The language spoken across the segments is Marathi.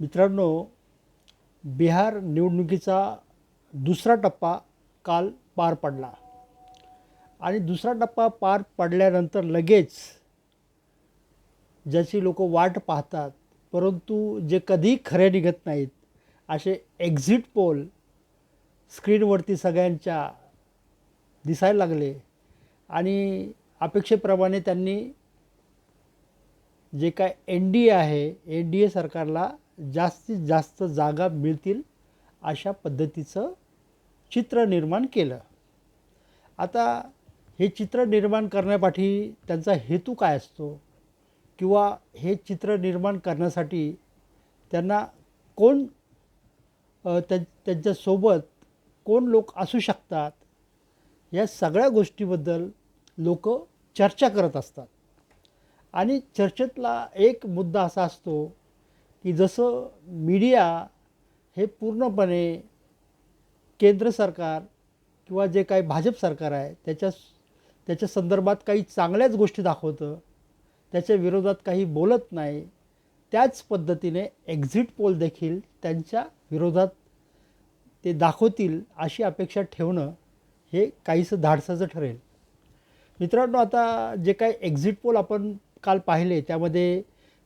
मित्रांनो बिहार निवडणुकीचा दुसरा टप्पा काल पार पडला. आणि दुसरा टप्पा पार पडल्यानंतर लगेच ज्याची लोक वाट पाहतात परंतु जे कधी खरे निघत नाहीत असे एक्झिट पोल स्क्रीनवरती सगळ्यांच्या दिसायला लागले. आणि अपेक्षेप्रमाणे त्यांनी जे काय एन डी ए आहे एन डी ए सरकारला जास्तीत जास्त जागा मिळतील अशा पद्धतीचं चित्र निर्माण केलं. आता हे चित्र निर्माण करण्यापाठी त्यांचा हेतू काय असतो? किंवा हे चित्र निर्माण करण्यासाठी त्यांना कोण त्या त्यांच्यासोबत कोण लोक असू शकतात? या सगळ्या गोष्टीबद्दल लोक चर्चा करत असतात. आणि चर्चेतला एक मुद्दा असा असतो की जसं मीडिया हे पूर्णपणे केंद्र सरकार किंवा जे काही भाजप सरकार आहे त्याच्या त्याच्या संदर्भात काही चांगल्याच गोष्टी दाखवतं त्याच्या विरोधात काही बोलत नाही त्याच पद्धतीने एक्झिट पोल देखील त्यांच्या विरोधात ते दाखवतील अशी अपेक्षा ठेवणं हे काहीसं धाडसाचं ठरेल. मित्रांनो आता जे काही एक्झिट पोल आपण काल पाहिले त्यामध्ये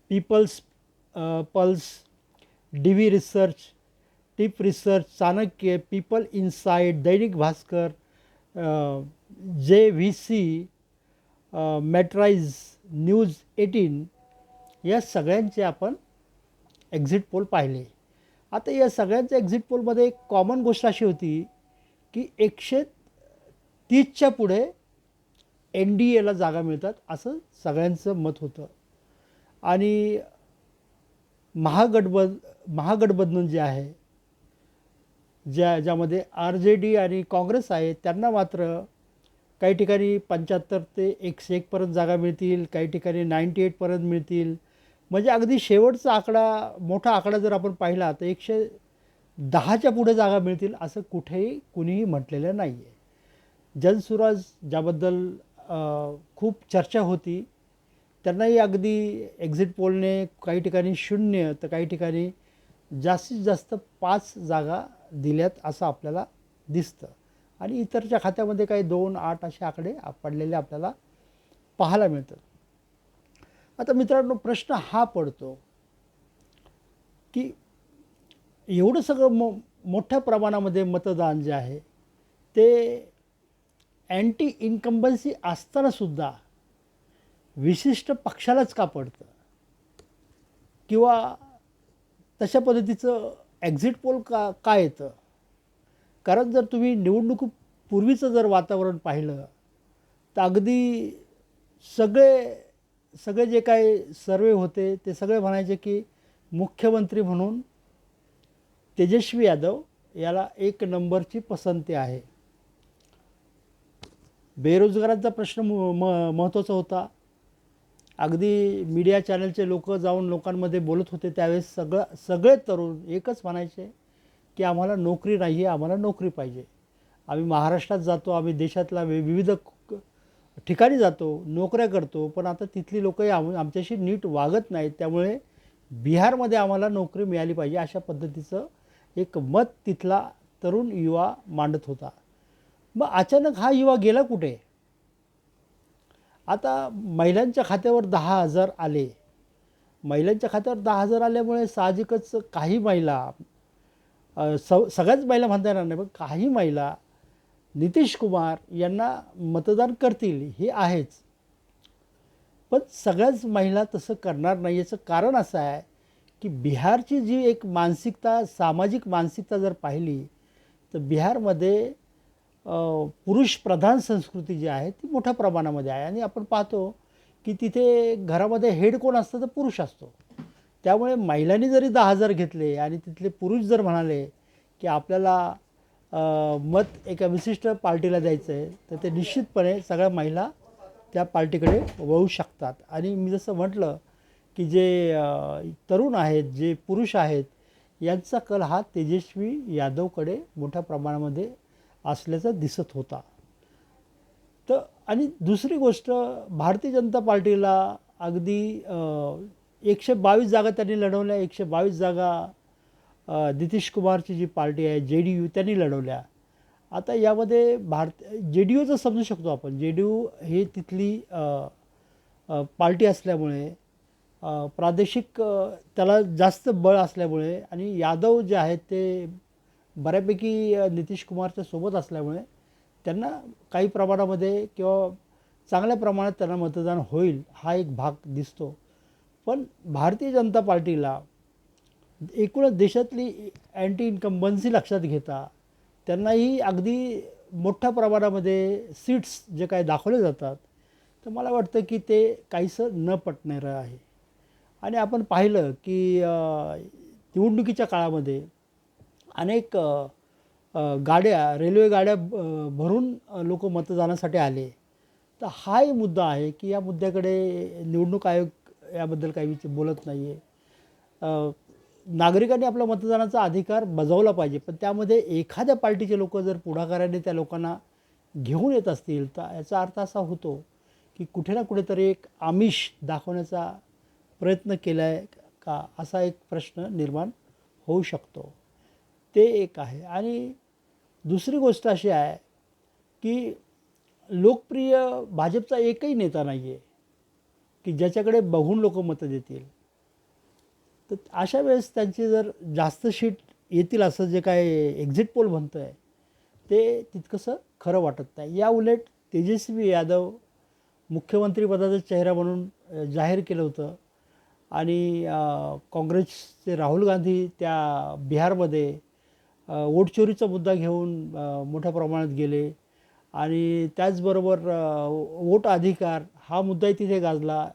Peoples Pulse D V research tip research Chanakya people insight Dainik Bhaskar J V C Matrize news eighteen या सगळ्यांचे आपण एक्झिट पोल पाहिले. आता या सगळ्यांच्या एक्झिट पोलमध्ये एक कॉमन गोष्ट अशी होती की एकशे तीसच्या पुढे एन डी एला जागा मिळतात असं सगळ्यांचं मत होतं. आणि महागठबंध महागठबंधन जे आहे ज्या ज्यामध्ये आर जे डी आणि काँग्रेस आहे त्यांना मात्र काही ठिकाणी पंच्याहत्तर ते एकशे एकपर्यंत जागा मिळतील काही ठिकाणी नाईंटी एटपर्यंत मिळतील. म्हणजे अगदी शेवटचा आकडा मोठा आकडा जर आपण पाहिला तर एकशे दहाच्या पुढे जागा मिळतील असं कुठेही कुणीही म्हटलेलं नाही आहे जनसुराज ज्याबद्दल खूप चर्चा होती त्यांनाही अगदी एक्झिट पोलने काही ठिकाणी शून्य तर काही ठिकाणी जास्तीत जास्त पाच जागा दिल्यात असं आपल्याला दिसतं. आणि इतरच्या खात्यामध्ये काही दोन आठ असे आकडे पडलेले आपल्याला पाहायला मिळतात. आता मित्रांनो प्रश्न हा पडतो की एवढं सगळं मो मोठ्या प्रमाणामध्ये मतदान जे आहे ते अँटी इन्कम्बन्सी असतानासुद्धा विशिष्ट पक्षालाच का पडतं? किंवा तशा पद्धतीचं एक्झिट पोल का का येतं? कारण जर तुम्ही निवडणुकीपूर्वीचं जर वातावरण पाहिलं तर अगदी सगळे सगळे जे काही सर्वे होते ते सगळे म्हणायचे की मुख्यमंत्री म्हणून तेजस्वी यादव याला एक नंबरची पसंती आहे. बेरोजगारांचा प्रश्न म म- महत्त्वाचा होता. अगदी मीडिया चॅनलचे लोक जाऊन लोकांमध्ये बोलत होते त्यावेळेस सगळं सगळे तरुण एकच म्हणायचे की आम्हाला नोकरी नाही आहे आम्हाला नोकरी पाहिजे. आम्ही महाराष्ट्रात जातो आम्ही देशातला विविध ठिकाणी जातो नोकऱ्या करतो पण आता तिथली लोकही आम आमच्याशी नीट वागत नाहीत त्यामुळे बिहारमध्ये आम्हाला नोकरी मिळाली पाहिजे अशा पद्धतीचं एक मत तिथला तरुण युवा मांडत होता. मग अचानक हा युवा गेला कुठे? आता महिलांच्या खात्यावर दहा हजार आले. महिलांच्या खात्यावर दहा हजार आल्यामुळे साहजिकच काही महिला स सगळ्याच महिला म्हणता येणार नाही पण काही महिला नितीश कुमार यांना मतदान करतील हे आहेच. पण सगळ्याच महिला तसं करणार नाही याचं कारण असं आहे की बिहारची जी एक मानसिकता सामाजिक मानसिकता जर पाहिली तर बिहारमध्ये पुरुष प्रधान संस्कृती जी आहे ती मोठ्या प्रमाणामध्ये आहे. आणि आपण पाहतो की तिथे घरामध्ये हेड कोण असतं तर पुरुष असतो. त्यामुळे महिलांनी जरी दहा हजार घेतले आणि तिथले पुरुष जर म्हणाले की आपल्याला मत एका विशिष्ट पार्टीला द्यायचं आहे तर ते निश्चितपणे सगळ्या महिला त्या पार्टीकडे वळू शकतात. आणि मी जसं म्हटलं की जे तरुण आहेत जे पुरुष आहेत यांचा कल हा तेजस्वी यादवकडे मोठ्या प्रमाणामध्ये असल्याचा दिसत होता. तर आणि दुसरी गोष्ट भारतीय जनता पार्टीला अगदी एकशे बावीस जागा त्यांनी लढवल्या एकशे बावीस जागा नितीश कुमारची जी पार्टी आहे जे डी यू त्यांनी लढवल्या. आता यामध्ये भारत जे डी यूचं समजू शकतो आपण. जे डी यू हे तिथली पार्टी असल्यामुळे प्रादेशिक त्याला जास्त बळ असल्यामुळे आणि यादव जे आहेत ते बऱ्यापैकी नितीश कुमारच्या सोबत असल्यामुळे त्यांना काही प्रमाणामध्ये किंवा चांगल्या प्रमाणात त्यांना मतदान होईल हा एक भाग दिसतो. पण भारतीय जनता पार्टीला एकूणच देशातली अँटी इन्कम्बन्सी लक्षात घेता त्यांनाही अगदी मोठ्या प्रमाणामध्ये सीट्स जे काय दाखवले जातात तर मला वाटतं की ते काहीसं न पटणारं आहे. आणि आपण पाहिलं की निवडणुकीच्या काळामध्ये अनेक गाड्या रेल्वे गाड्या भरून लोक मतदानासाठी आले. तर हाही मुद्दा आहे की या मुद्द्याकडे निवडणूक आयोग याबद्दल काही विच- बोलत नाही आहे नागरिकांनी आपला मतदानाचा अधिकार बजावला पाहिजे. पण त्यामध्ये एखाद्या पार्टीचे लोक जर पुढाकाराने त्या लोकांना घेऊन येत असतील तर याचा अर्थ असा होतो की कुठे ना कुठेतरी एक आमिष दाखवण्याचा प्रयत्न केला आहे का असा एक प्रश्न निर्माण होऊ शकतो. ते एक आहे. आणि दुसरी गोष्ट अशी आहे की लोकप्रिय भाजपचा एकही नेता नाही आहे की ज्याच्याकडे बघून लोक मतं देतील. तर अशा वेळेस त्यांची जर जास्त शीट येतील असं जे काय एक्झिट पोल म्हणतं आहे ते तितकंसं खरं वाटत नाही. या उलट तेजस्वी यादव मुख्यमंत्रीपदाचा चेहरा म्हणून जाहीर केलं होतं. आणि काँग्रेसचे राहुल गांधी त्या बिहारमध्ये वोटचोरीचा मुद्दा घेऊन मोठ्या प्रमाणात गेले. आणि त्याचबरोबर वोट अधिकार हा मुद्दाही तिथे गाजला.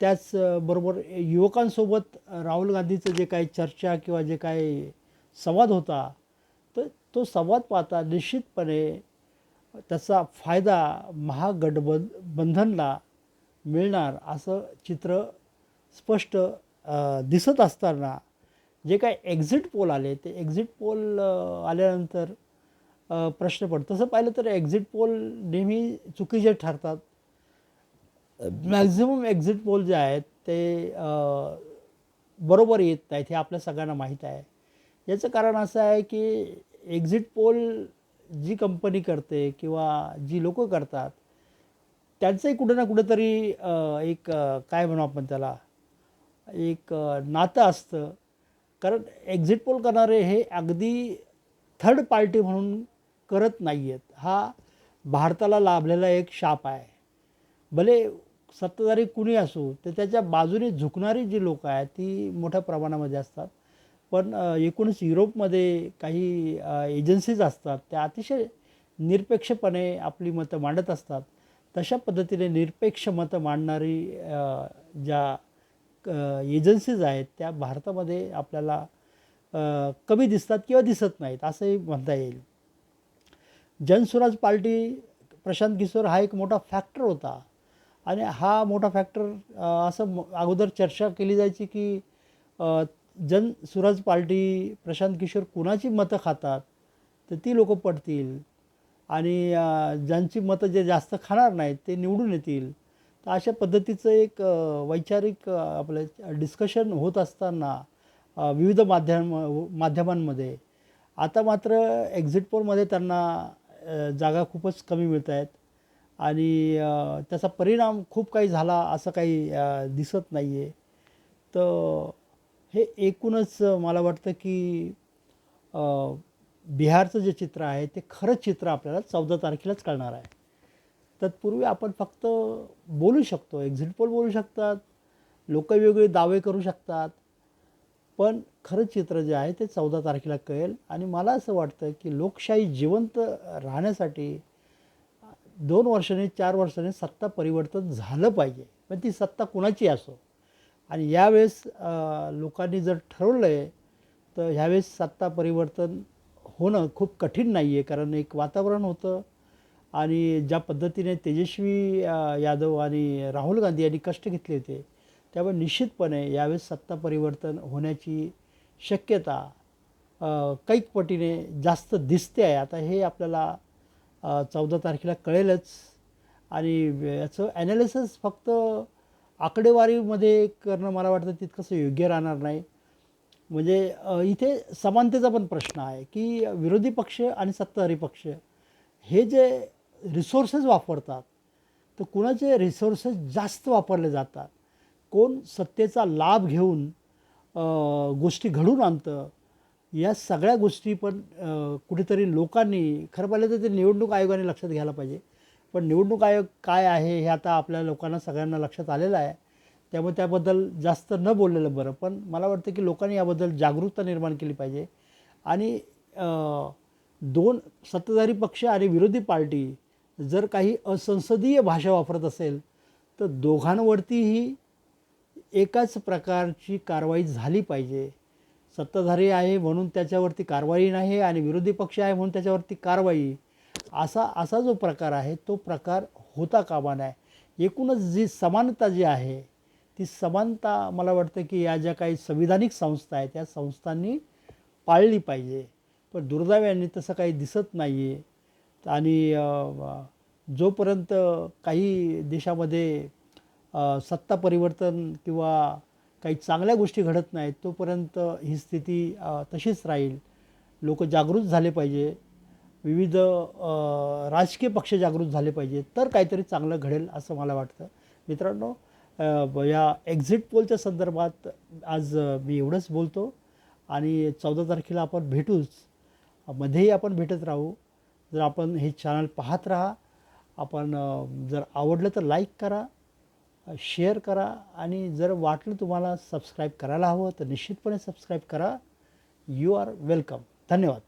त्याचबरोबर युवकांसोबत राहुल गांधीचं जे काही चर्चा किंवा जे काही संवाद होता तर तो संवाद पाहता निश्चितपणे त्याचा फायदा महागठबंध बंधनला मिळणार असं चित्र स्पष्ट दिसत असताना जे काय एक्झिट पोल आले ते एक्झिट पोल आल्यानंतर प्रश्न पडतो. तसं पाहिलं तर एक्झिट पोल नेहमी चुकीचे ठरतात. मॅक्झिमम एक्झिट पोल जे आहेत ते बरोबर येत नाहीत हे आपल्या सगळ्यांना माहीत आहे. याचं कारण असं आहे की एक्झिट पोल जी कंपनी करते किंवा जी लोकं करतात त्यांचंही कुठं ना कुठंतरी एक काय म्हणू आपण त्याला एक नातं असतं. कारण एक्झिट पोल करणारे हे अगदी थर्ड पार्टी म्हणून करत नाही आहेत हा भारताला लाभलेला एक शाप आहे. भले सत्ताधारी कुणी असो तर त्याच्या बाजूने झुकणारी जी लोकं आहेत ती मोठ्या प्रमाणामध्ये असतात. पण एकूणच युरोपमध्ये काही एजन्सीज असतात त्या अतिशय निरपेक्षपणे आपली मतं मांडत असतात. तशा पद्धतीने निरपेक्ष मतं मांडणारी ज्या एजन्सीज आहेत त्या भारतामध्ये आपल्याला कमी दिसतात किंवा दिसत नाहीत असंही म्हणता येईल. जनसुराज पार्टी प्रशांत किशोर हा एक मोठा फॅक्टर होता. आणि हा मोठा फॅक्टर असं म- अगोदर चर्चा केली जायची की जन सुराज पार्टी प्रशांत किशोर कुणाची मतं खातात तर ती लोकं पडतील. आणि ज्यांची मतं जे जास्त खाणार नाहीत ते निवडून येतील. तर अशा पद्धतीचं एक वैचारिक आपलं डिस्कशन होत असताना विविध माध्यम माध्यमांमध्ये आता मात्र एक्झिट पोलमध्ये त्यांना जागा खूपच कमी मिळत आहेत आणि त्याचा परिणाम खूप काही झाला असं काही दिसत नाही आहे तर हे एकूणच मला वाटतं की बिहारचं जे चित्र आहे ते खरंच चित्र आपल्याला चौदा तारखेलाच कळणार आहे. तत्पूर्वी आपण फक्त बोलू शकतो एक्झिट पोल बोलू शकतात लोक वेगवेगळे दावे करू शकतात. पण खरं चित्र जे आहे ते चौदा तारखेला कळेल आणि मला असं वाटतं की लोकशाही जिवंत राहण्यासाठी दोन वर्षाने चार वर्षाने सत्ता परिवर्तन झालं पाहिजे. पण ती सत्ता कुणाची असो? आणि यावेळेस लोकांनी जर ठरवलं आहे तर ह्यावेळेस सत्ता परिवर्तन होणं खूप कठीण नाही आहे कारण एक वातावरण होतं आणि ज्या पद्धतीने तेजस्वी यादव आणि राहुल गांधी यांनी कष्ट घेतले होते त्यामुळे निश्चितपणे यावेळेस सत्ता परिवर्तन होण्याची शक्यता कैकपटीने कैक पटीने जास्त दिसते आहे. आता हे आपल्याला चौदा तारखेला कळेलच. आणि याचं ॲनालिसिस फक्त आकडेवारीमध्ये करणं मला वाटतं तितकंसं योग्य राहणार नाही. म्हणजे इथे समानतेचा पण प्रश्न आहे की विरोधी पक्ष आणि सत्ताधारी पक्ष हे जे रिसोर्सेस वापरतात तर कुणाचे रिसोर्सेस जास्त वापरले जातात? कोण सत्तेचा लाभ घेऊन गोष्टी घडून आणतं? या सगळ्या गोष्टी पण कुठेतरी लोकांनी खरं पाहिलं तर ते निवडणूक आयोगाने लक्षात घ्यायला पाहिजे. पण निवडणूक आयोग काय आहे हे आता आपल्या लोकांना सगळ्यांना लक्षात आलेलं आहे. त्यामुळे त्याबद्दल जास्त न बोललेलं बरं पण मला वाटतं की लोकांनी याबद्दल जागरूकता निर्माण केली पाहिजे. आणि दोन सत्ताधारी पक्ष आणि विरोधी पार्टी जर काही असंसदीय भाषा वापरत असेल तर दोघांवरतीही एकाच प्रकारची कारवाई झाली पाहिजे. सत्ताधारी आहे म्हणून त्याच्यावरती कारवाई नाही आणि विरोधी पक्ष आहे म्हणून त्याच्यावरती कारवाई. असा असा जो प्रकार आहे तो प्रकार होता कामा नाही एकूणच जी समानता जी आहे ती समानता मला वाटतं की या ज्या काही संविधानिक संस्था आहेत त्या संस्थांनी पाळली पाहिजे. पण दुर्दैवाने तसं काही दिसत नाही आहे आणि जोपर्यंत काही देशामध्ये सत्ता परिवर्तन किंवा काही चांगल्या गोष्टी घडत नाहीत तोपर्यंत ही स्थिती तशीच राहील. लोक जागृत झाले पाहिजे. विविध राजकीय पक्ष जागृत झाले पाहिजे. तर काहीतरी चांगलं घडेल असं मला वाटतं. मित्रांनो या एक्झिट पोलच्या संदर्भात आज मी एवढंच बोलतो. आणि चौदा तारखेला आपण भेटूच. मध्येही आपण भेटत राहू. जर आपण हे चॅनल पाहत राहा आपण जर आवडलं तर लाईक करा शेअर करा आणि जर वाटलं तुम्हाला सबस्क्राईब करायला हवं तर निश्चितपणे सबस्क्राईब करा. यू आर वेलकम धन्यवाद.